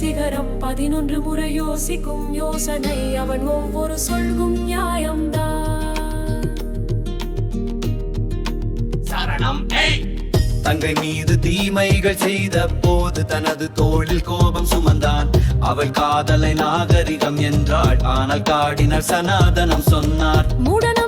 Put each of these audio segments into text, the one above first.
சிகரம் பதினொன்று முறை யோசிக்கும் யோசனை. அவன் ஒவ்வொரு சொல்கும் நியாயம்தான். சரணம் தங்கை மீது தீமைகள் செய்த போது தனது தோளில் கோபம் சுமந்தான். அவள் காதலை நாகரிகம் என்றாள். ஆனால் காடினர் சனாதனம் சொன்னார். மூடநம்பிக்கையானவ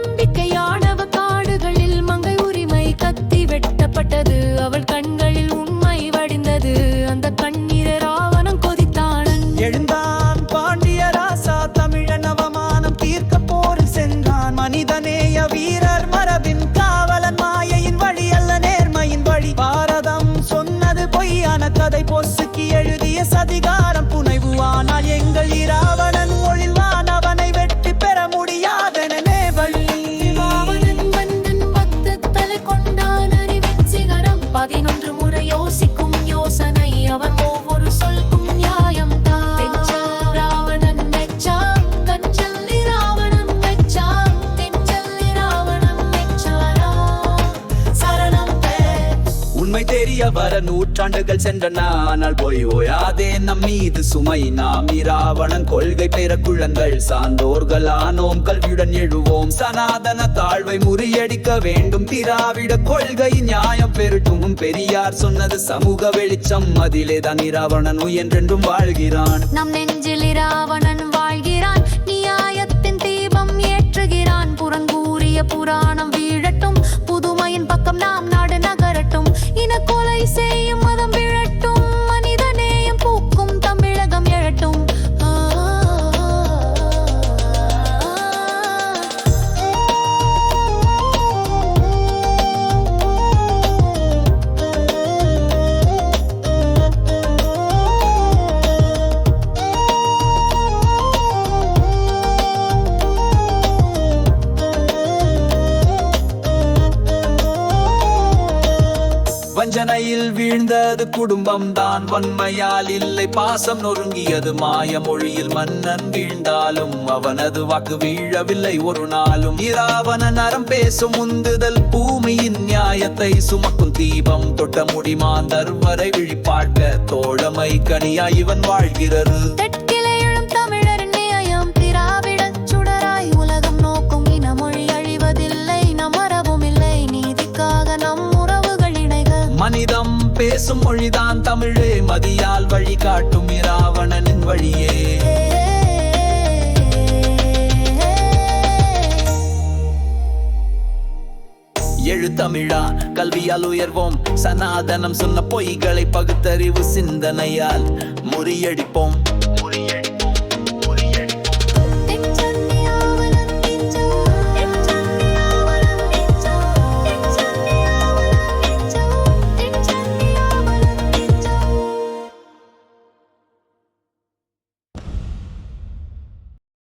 அதிகாரம் சதிகாரம் புனைவு ஆனால் எங்கள் இராவணன் ஒழில்வான். அவனை வெட்டி பெற முடியாதெனவே வழி ராவணன் மன்னன் பத்து தலை கொண்டான். அறிவின் சிகரம் பதினொன்று உண்மை வர நூற்றாண்டுகள் சென்றன. ஆனால் போய் ஓயாதே நம் மீது சுமை. நாம் இராவணன் கொள்கை பெற குழந்தைகள் சான்றோர்கள் ஆனோம் கல்வியுடன் எழுவோம். சனாதன தாழ்வை முறியடிக்க வேண்டும். திராவிட கொள்கை நியாயம் பெருட்டும். பெரியார் சொன்னது சமூக வெளிச்சம். அதிலே தான் இராவணன் உயன்றென்றும் வாழ்கிறான். நம் நெஞ்சில் இராவணன் வஞ்சனையில் வீழ்ந்தது குடும்பம் தான் வன்மையால் இல்லை பாசம் நொறுங்கியது. மாய மொழியில் மன்னன் வீழ்ந்தாலும் அவனது வாக்கு வீழவில்லை ஒரு நாளும். இராவண நரம் பேசும் உந்துதல் பூமியின் நியாயத்தை சுமக்கும் தீபம் தொட்ட முடிமாந்தர் வரை விழிப்பாட்ட தோழமை கனியா இவன் வாழ்கிறது. மனிதம் பேசும் மொழிதான் தமிழே. மதியால் வழிகாட்டும் இராவணனின் வழியே. எழுத்தமிழா கல்வியால் உயர்வோம். சனாதனம் சொன்ன பொய்களை பகுத்தறிவு சிந்தனையால் முறியடிப்போம்.